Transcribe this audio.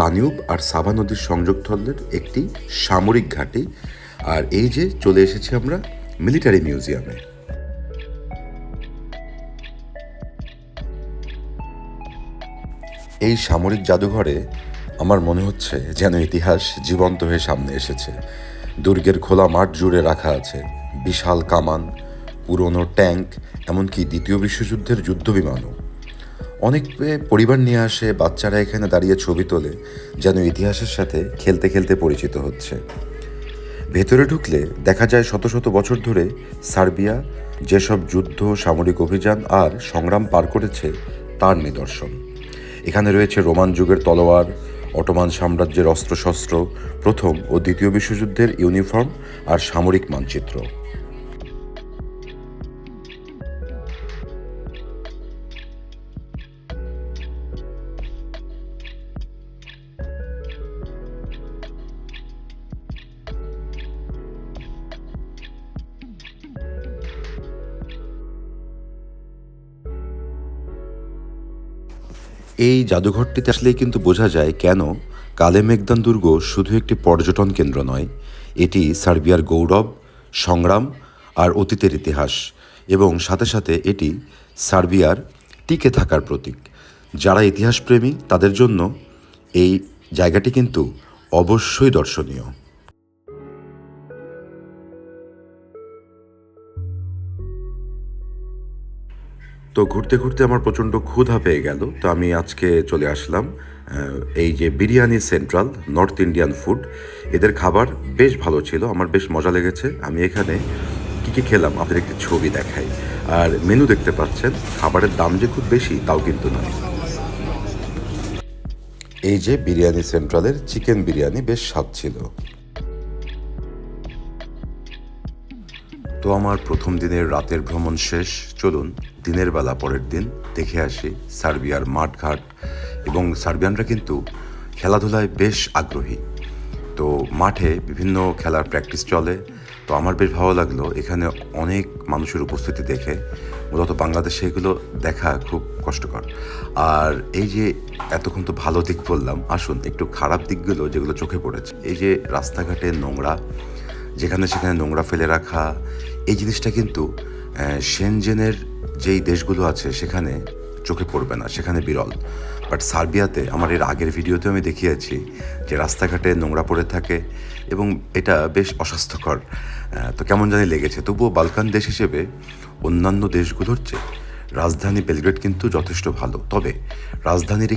Danube আর সাবা নদীর সংযোগস্থলের একটি সামরিক ঘাঁটি। আর এই যে চলে এসেছি আমরা মিলিটারি মিউজিয়ামে। এই সামরিক জাদুঘরে আমার মনে হচ্ছে যেন ইতিহাস জীবন্ত হয়ে সামনে এসেছে। দুর্গের খোলা মাঠ জুড়ে রাখা আছে বিশাল কামান, পুরনো ট্যাঙ্ক, এমনকি দ্বিতীয় বিশ্বযুদ্ধের যুদ্ধ বিমানও অনেক পরিবার নিয়ে আসে, বাচ্চারা এখানে দাঁড়িয়ে ছবি তোলে, যেন ইতিহাসের সাথে খেলতে খেলতে পরিচিত হচ্ছে। ভেতরে ঢুকলে দেখা যায় শত শত বছর ধরে সার্বিয়া যেসব যুদ্ধ, সামরিক অভিযান আর সংগ্রাম পার করেছে, তার নিদর্শন। এখানে রয়েছে রোমান যুগের তলোয়ার, অটোমান সাম্রাজ্যের অস্ত্রশস্ত্র, প্রথম ও দ্বিতীয় বিশ্বযুদ্ধের ইউনিফর্ম আর সামরিক মানচিত্র। এই জাদুঘরটিতে আসলেই কিন্তু বোঝা যায় কেন কালে মেঘদান দুর্গ শুধু একটি পর্যটন কেন্দ্র নয়, এটি সার্বিয়ার গৌরব, সংগ্রাম আর অতীতের ইতিহাস এবং সাথে সাথে এটি সার্বিয়ার টিকে থাকার প্রতীক। যারা ইতিহাসপ্রেমী তাদের জন্য এই জায়গাটি কিন্তু অবশ্যই দর্শনীয়। তো ঘুরতে ঘুরতে আমার প্রচণ্ড ক্ষুধা পেয়ে গেল। তো আমি আজকে চলে আসলাম এই যে biryani central, north Indian food. এদের খাবার বেশ ভালো ছিল, আমার বেশ মজা লেগেছে। আমি এখানে কী কী খেলাম, আপনাদের একটি ছবি দেখাই। আর মেনু দেখতে পাচ্ছেন, খাবারের দাম যে খুব বেশি, তাও কিন্তু নয়। এই যে বিরিয়ানি সেন্ট্রালের চিকেন বিরিয়ানি বেশ স্বাদ ছিল। তো আমার প্রথম দিনের রাতের ভ্রমণ শেষ। চলুন, দিনের বেলা পরের দিন দেখে আসি সার্বিয়ার মাঠঘাট এবং সার্বিয়ানরা কিন্তু খেলাধুলায় বেশ আগ্রহী। তো মাঠে বিভিন্ন খেলার প্র্যাকটিস চলে। তো আমার বেশ ভালো লাগল এখানে অনেক মানুষের উপস্থিতি দেখে। মূলত বাংলাদেশে এগুলো দেখা খুব কষ্টকর। আর এই যে এতক্ষণ তো ভালো দিক বললাম, আসুন একটু খারাপ দিকগুলো যেগুলো চোখে পড়েছে। এই যে রাস্তাঘাটে নোংরা যেখানে সেখানে নোংরা ফেলে রাখা, এই জিনিসটা কিন্তু সেনজেনের যেই দেশগুলো আছে সেখানে চোখে পড়বে না, সেখানে বিরল। বাট সার্বিয়াতে, আমার এর আগের ভিডিওতে আমি দেখিয়েছি যে রাস্তাঘাটে নোংরা পড়ে থাকে এবং এটা বেশ অস্বাস্থ্যকর। তো কেমন জানি লেগেছে। তবুও বালকান দেশ হিসেবে অন্যান্য দেশগুলোর চেয়ে রাজধানী বেলগ্রেড কিন্তু যথেষ্ট ভালো। তবে রাজধানীর